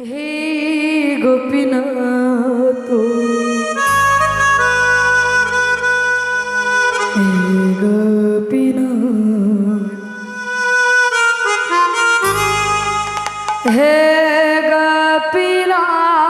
হে গোপীনাথ গোপীনাথ হে গোপীনাথ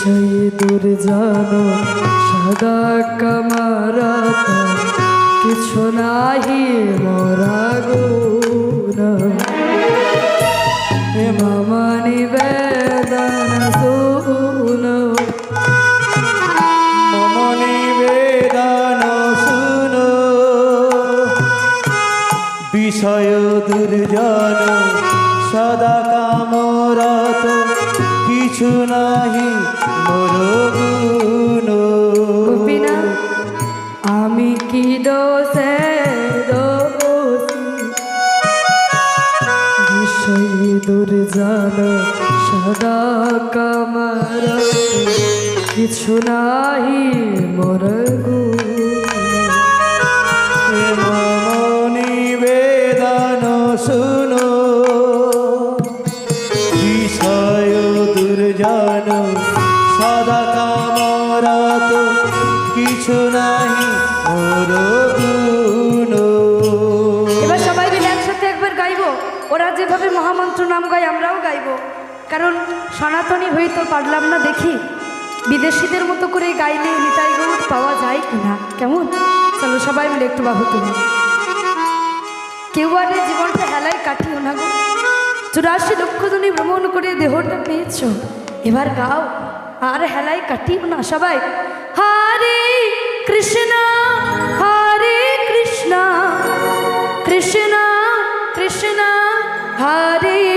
বিষয় দুর্জন সদা কমরত কিছু নাহি মোরা গুণ। মম নিবেদন শুন। মম নিবেদন শুনো। বিষয় দুর্জন সদা কামরত কিছু নাহি মোর গুণ আমি কি দোষে দোষী? দূর দুর্জন সদা কামার। কিছু নাহি মোর দুর্জন সদা কামরত কিছু নাহি এবার সবাই মিলে একসাথে একবার গাইবো। ওরা যেভাবে মহামন্ত্র নাম গায়, আমরাও গাইবো। কারণ সনাতনী হয়ে তো পারলাম না দেখি, বিদেশিদের মতো করে গাইলে নিতাই গৌর পাওয়া যায় কিনা। কেমন? চলো সবাই মিলে একটু বাহু তুলি। কেউ আর জীবনটা হেলায় কাটিও না গো। চুরাশি লক্ষ জনই ভ্রমণ করে দেহটা পেয়েছ। এবার গাও। আর হেলায় কাটিও না সবাই। হরে কৃষ্ণ হরে কৃষ্ণ কৃষ্ণ কৃষ্ণ হরে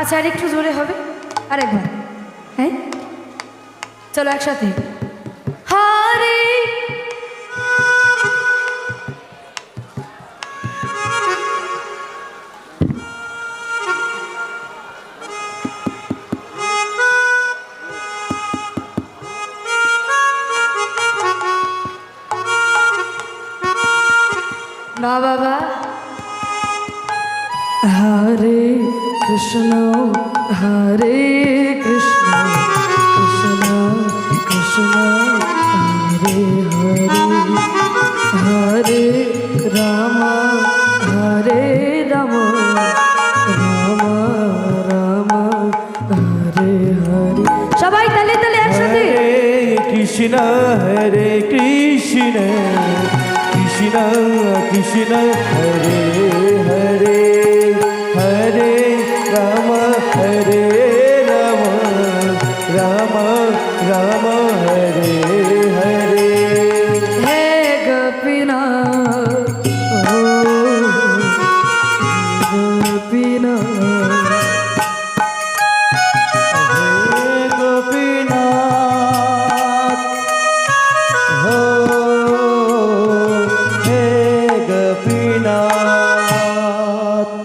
আচ্ছা আর একটু জোরে হবে? আরেকবার। হ্যাঁ? চলো একসাথে। হরে! বাবা। হরে! কৃষ্ণ, হরে কৃষ্ণ কৃষ্ণ কৃষ্ণ, হরে হরে হরে রাম হরে রাম রাম রাম, হরে হরে। সবাই তালে তালে একসাথে। কৃষ্ণ, হরে কৃষ্ণ কৃষ্ণ কৃষ্ণ, হরে রাম রাম রাম হরে হরে